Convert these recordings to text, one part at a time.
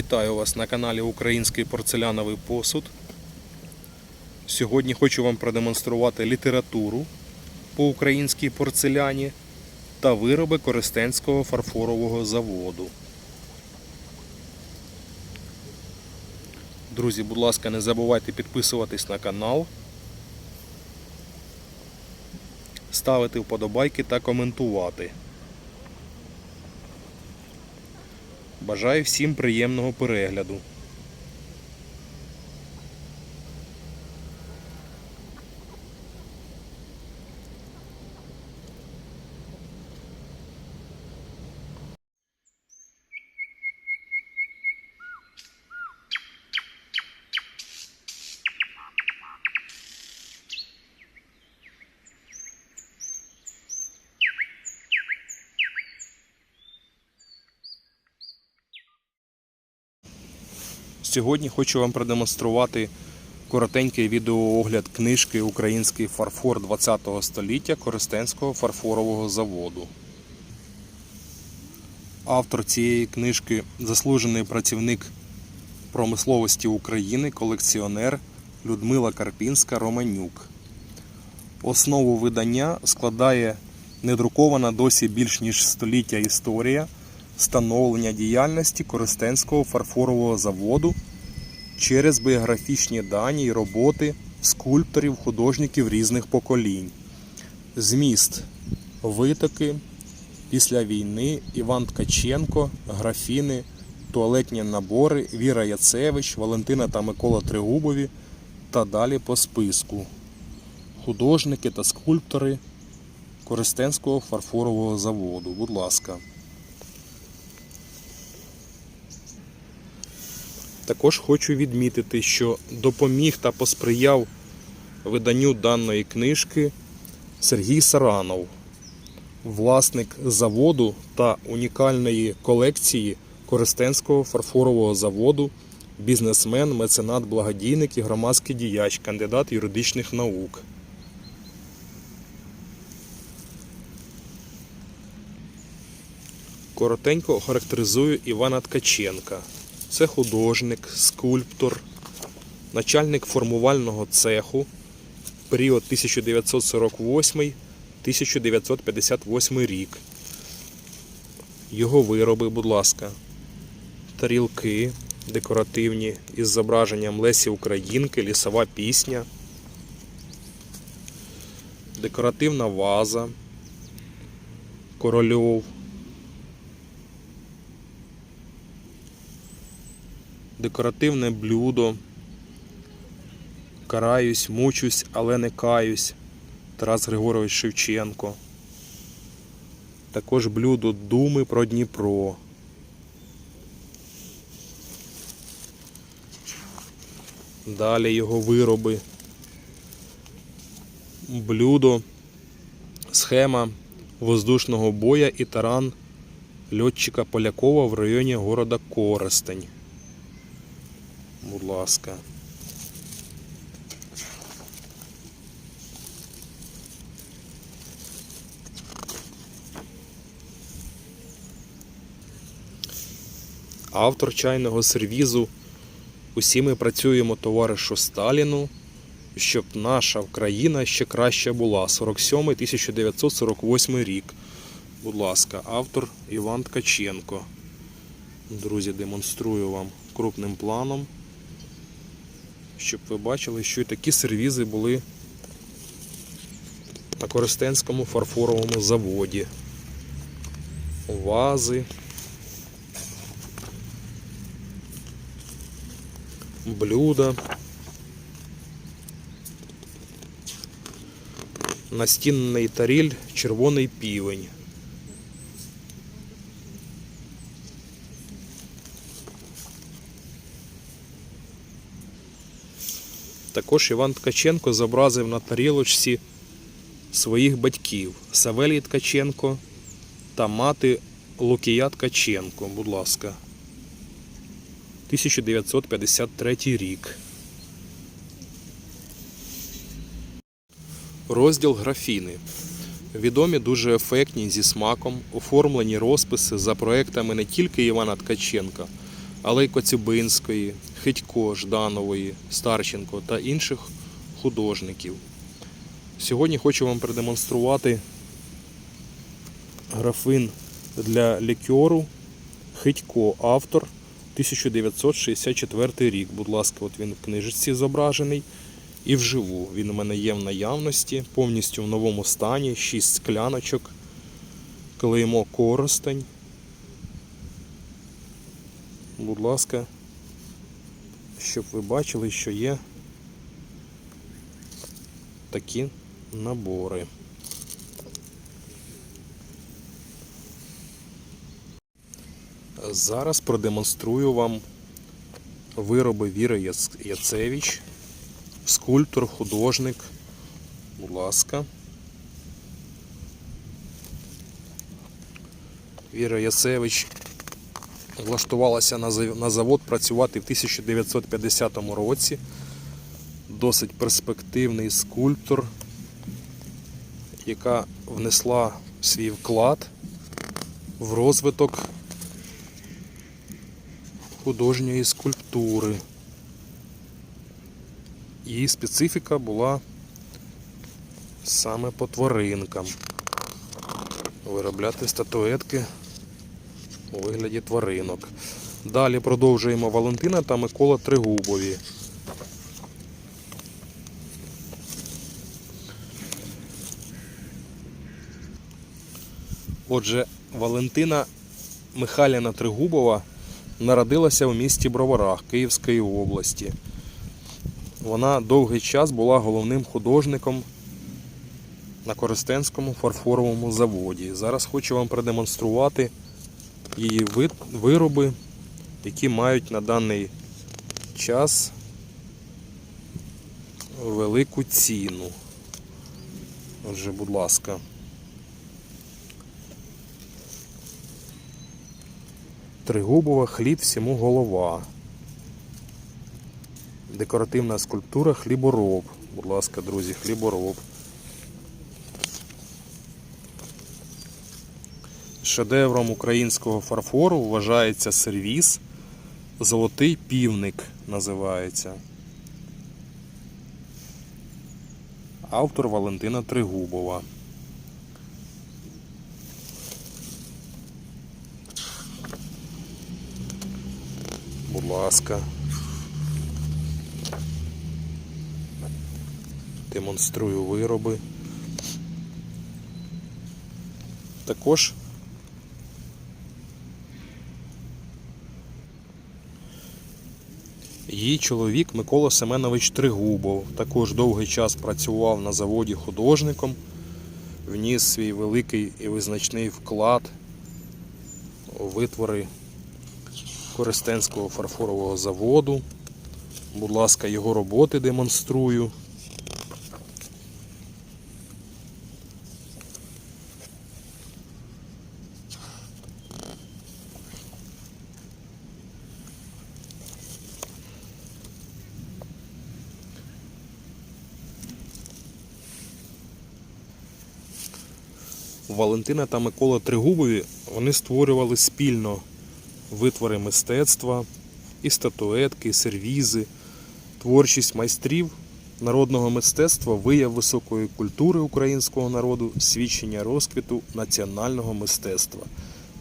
Вітаю вас на каналі Український порцеляновий посуд. Сьогодні хочу вам продемонструвати літературу по українській порцеляні та вироби Коростенського фарфорового заводу. Друзі, будь ласка, не забувайте підписуватись на канал, ставити вподобайки та коментувати. Бажаю всім приємного перегляду. Сьогодні хочу вам продемонструвати коротенький відеоогляд книжки Український фарфор 20 століття Коростенського фарфорового заводу. Автор цієї книжки заслужений працівник промисловості України, колекціонер Людмила Карпінська Романюк. Основу видання складає недрукована досі більш ніж століття історія становлення діяльності Коростенського фарфорового заводу через біографічні дані й роботи скульпторів, художників різних поколінь. Зміст витоки після війни Іван Ткаченко, графіни, туалетні набори, Віра Яцевич, Валентина та Микола Тригубові та далі по списку. Художники та скульптори Коростенського фарфорового заводу. Будь ласка. Також хочу відмітити, що допоміг та посприяв виданню даної книжки Сергій Саранов, власник заводу та унікальної колекції Коростенського фарфорового заводу, бізнесмен, меценат, благодійник і громадський діяч, кандидат юридичних наук. Коротенько охарактеризую Івана Ткаченка. Це художник, скульптор, начальник формувального цеху період 1948-1958 рік. Його вироби, будь ласка, тарілки декоративні із зображенням Лесі Українки, лісова пісня, декоративна ваза, корольов. Декоративне блюдо. Караюсь, мучусь, але не каюсь. Тарас Григорович Шевченко. Також блюдо Думи про Дніпро. Далі його вироби. Блюдо, схема воздушного боя і таран льотчика Полякова в районі города Коростень. Будь ласка. Автор чайного сервізу. Усі ми працюємо товаришу Сталіну, щоб наша Україна ще краще була. 47-1948 рік. Будь ласка, автор Іван Ткаченко. Друзі, демонструю вам крупним планом щоб ви бачили, що і такі сервізи були на Коростенському фарфоровому заводі. Вази. Блюда. Настінний таріль, червоний півень. Також Іван Ткаченко зобразив на тарілочці своїх батьків Савелій Ткаченко та мати Лукія Ткаченко, будь ласка. 1953 рік. Розділ графіни. Відомі дуже ефектні зі смаком, оформлені розписи за проектами не тільки Івана Ткаченка, Алей Коцюбинської, Хитько, Жданової, Старченко та інших художників. Сьогодні хочу вам продемонструвати графин для лікьору Хитько, автор 1964 рік. Будь ласка, от він в книжечці зображений. І вживу. Він у мене є в наявності, повністю в новому стані, 6 скляночок, клеймо коростень. Будь ласка, щоб ви бачили, що є такі набори. Зараз продемонструю вам вироби Віри Яцевич, скульптор, художник. Будь ласка. Віра Яцевич влаштувалася на завод працювати в 1950 році. Досить перспективний скульптор, яка внесла свій вклад в розвиток художньої скульптури. Її специфіка була саме по тваринкам. Виробляти статуетки у вигляді тваринок. Далі продовжуємо Валентина та Микола Тригубові. Отже, Валентина Михайлівна Тригубова народилася у місті Броварах Київської області. Вона довгий час була головним художником на Коростенському фарфоровому заводі. Зараз хочу вам продемонструвати її вироби, які мають на даний час велику ціну. Отже, будь ласка. Тригубова хліб всьому голова. Декоративна скульптура хлібороб. Будь ласка, друзі, хлібороб. Шедевром українського фарфору вважається сервіс. Золотий півник називається. Автор Валентина Тригубова. Будь ласка. Демонструю вироби. Також її чоловік Микола Семенович Тригубов також довгий час працював на заводі художником, вніс свій великий і визначний вклад у витвори Користенського фарфорового заводу. Будь ласка, його роботи демонструю. Валентина та Микола Тригубові вони створювали спільно витвори мистецтва, і статуетки, і сервізи, творчість майстрів народного мистецтва, вияв високої культури українського народу, свідчення розквіту національного мистецтва,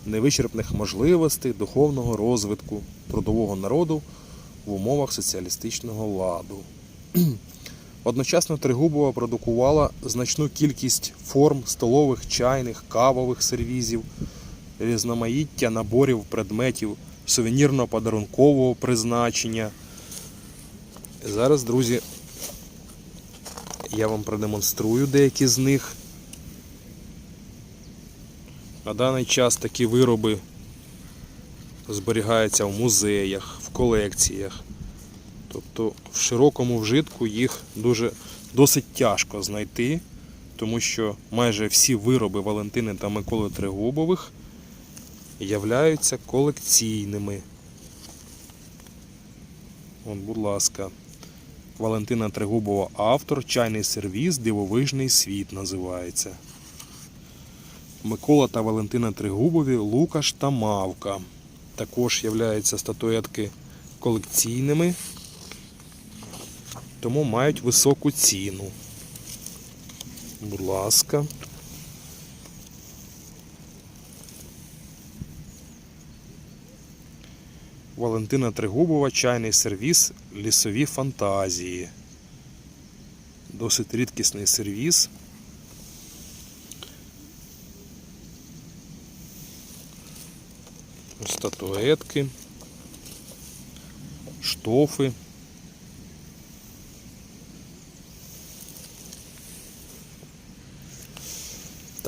невичерпних можливостей духовного розвитку трудового народу в умовах соціалістичного ладу. Одночасно Тригубова продукувала значну кількість форм столових, чайних, кавових сервізів, різноманіття наборів предметів сувенірно-подарункового призначення. Зараз, друзі, я вам продемонструю деякі з них. На даний час такі вироби зберігаються в музеях, в колекціях. Тобто в широкому вжитку їх дуже досить тяжко знайти, тому що майже всі вироби Валентини та Миколи Тригубових являються колекційними. От, будь ласка, Валентина Тригубова автор, чайний сервіз, дивовижний світ називається. Микола та Валентина Тригубові, Лукаш та Мавка. також являються статуетки колекційними, тому мають високу ціну. Будь ласка. Валентина Тригубова, чайний сервіс Лісові фантазії. Досить рідкісний сервіс. Статуетки, штофи.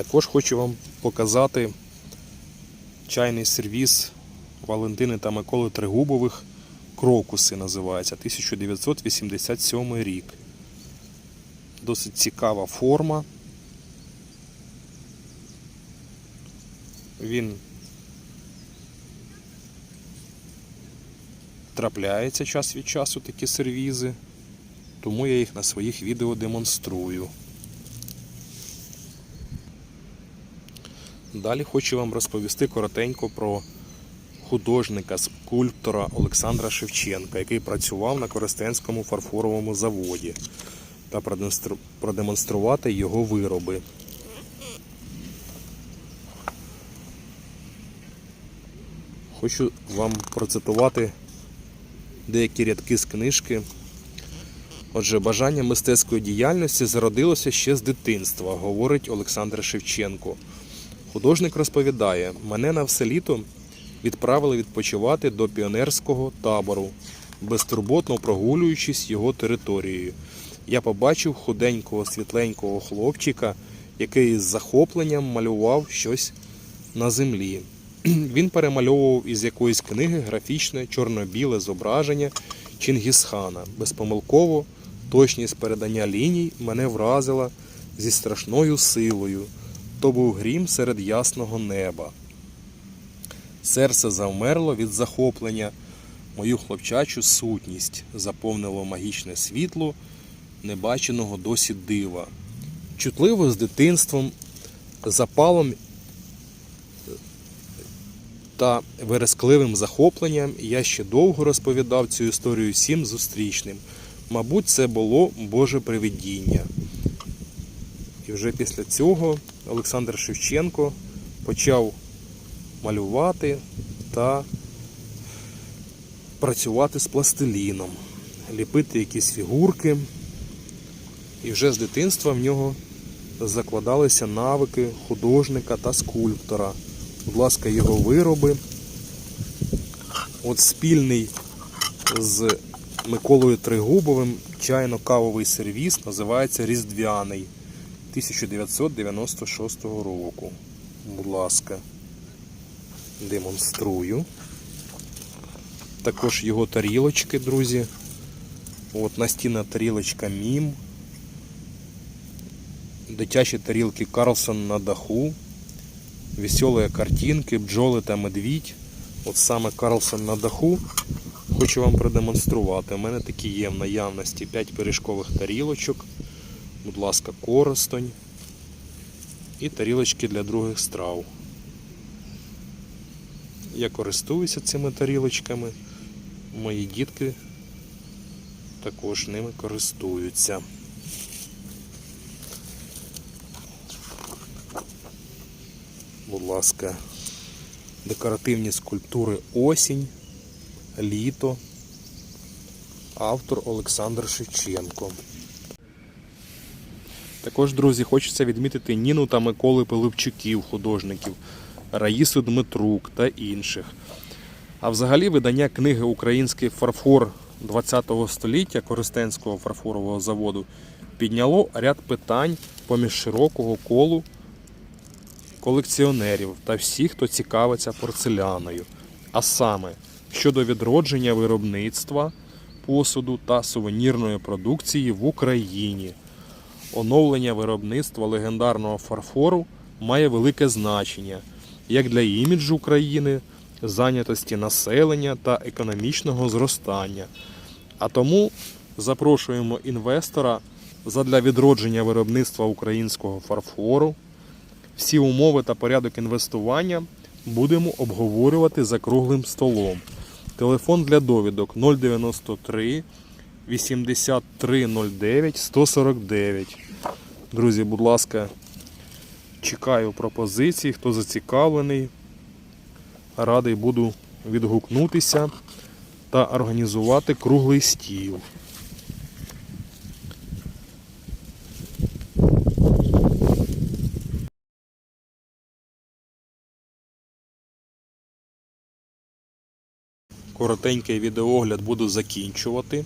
Також хочу вам показати чайний сервіс Валентини та Миколи Тригубових Крокуси називається 1987 рік. Досить цікава форма. Він трапляється час від часу такі сервізи, тому я їх на своїх відео демонструю. Далі хочу вам розповісти коротенько про художника, скульптора Олександра Шевченка, який працював на Коростенському фарфоровому заводі, та продемонструвати його вироби. Хочу вам процитувати деякі рядки з книжки. Отже, бажання мистецької діяльності зародилося ще з дитинства, говорить Олександр Шевченко. Художник розповідає, мене на все літо відправили відпочивати до піонерського табору, безтурботно прогулюючись його територією. Я побачив худенького світленького хлопчика, який з захопленням малював щось на землі. Він перемальовував із якоїсь книги графічне чорно-біле зображення Чингісхана. Безпомилково точність передання ліній мене вразила зі страшною силою. То був грім серед ясного неба. Серце завмерло від захоплення, мою хлопчачу сутність заповнило магічне світло небаченого досі дива. Чутливо з дитинством, запалом та верескливим захопленням я ще довго розповідав цю історію всім зустрічним. Мабуть, це було Боже привидіння. Вже після цього Олександр Шевченко почав малювати та працювати з пластиліном, ліпити якісь фігурки. І вже з дитинства в нього закладалися навики художника та скульптора. Будь ласка, його вироби. От спільний з Миколою Тригубовим чайно-кавовий сервіс називається Різдвяний 1996 року. Будь ласка, демонструю. Також його тарілочки, друзі. От настінна тарілочка Мім. Дитячі тарілки Карлсон на даху. Веселі картинки, бджоли та медвідь. От саме Карлсон на даху. Хочу вам продемонструвати. У мене такі є в наявності 5 пиріжкових тарілочок. Будь ласка, коростонь. І тарілочки для других страв. Я користуюся цими тарілочками. Мої дітки також ними користуються. Будь ласка, декоративні скульптури осінь, літо. Автор Олександр Шевченко. Також, друзі, хочеться відмітити Ніну та Миколи Пилипчуків, художників, Раїсу Дмитрук та інших. А взагалі видання книги Український фарфор ХХ століття Коростенського фарфорового заводу підняло ряд питань поміж широкого колу колекціонерів та всіх, хто цікавиться порцеляною. А саме щодо відродження виробництва посуду та сувенірної продукції в Україні. Оновлення виробництва легендарного фарфору має велике значення як для іміджу України, зайнятості населення та економічного зростання. А тому запрошуємо інвестора задля відродження виробництва українського фарфору. Всі умови та порядок інвестування будемо обговорювати за круглим столом. Телефон для довідок 093 8309 149. Друзі, будь ласка, чекаю пропозицій, хто зацікавлений. Радий буду відгукнутися та організувати круглий стіл. Коротенький відеогляд буду закінчувати.